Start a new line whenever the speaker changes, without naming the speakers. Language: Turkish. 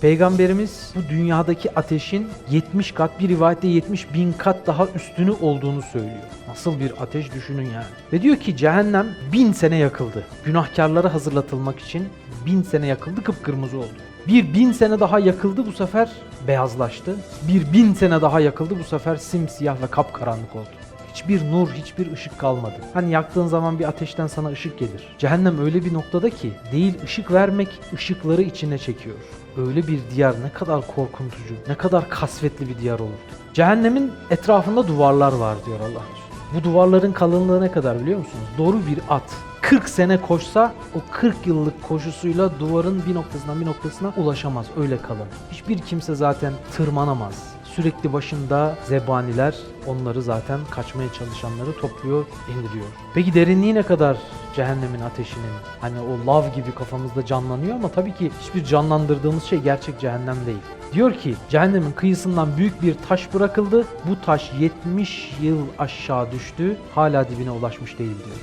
Peygamberimiz bu dünyadaki ateşin 70 kat bir rivayette 70 bin kat daha üstünü olduğunu söylüyor. Nasıl bir ateş düşünün yani. Ve diyor ki cehennem bin sene yakıldı. Günahkarlara hazırlatılmak için bin sene yakıldı kıpkırmızı oldu. Bir bin sene daha yakıldı bu sefer beyazlaştı. Bir bin sene daha yakıldı bu sefer simsiyah ve kapkaranlık oldu. Hiçbir nur, hiçbir ışık kalmadı. Hani yaktığın zaman bir ateşten sana ışık gelir. Cehennem öyle bir noktada ki değil ışık vermek, ışıkları içine çekiyor. Öyle bir diyar ne kadar korkuntucu, ne kadar kasvetli bir diyar olur. Cehennemin etrafında duvarlar var diyor Allah. Bu duvarların kalınlığı ne kadar biliyor musunuz? Doğru bir at 40 sene koşsa o 40 yıllık koşusuyla duvarın bir noktasından bir noktasına ulaşamaz. Öyle kalın. Hiçbir kimse zaten tırmanamaz. Sürekli başında zebaniler onları zaten kaçmaya çalışanları topluyor, indiriyor. Peki derinliği ne kadar cehennemin ateşinin? Hani o lav gibi kafamızda canlanıyor ama tabii ki hiçbir canlandırdığımız şey gerçek cehennem değil. Diyor ki cehennemin kıyısından büyük bir taş bırakıldı. Bu taş 70 yıl aşağı düştü. Hala dibine ulaşmış değil diyor.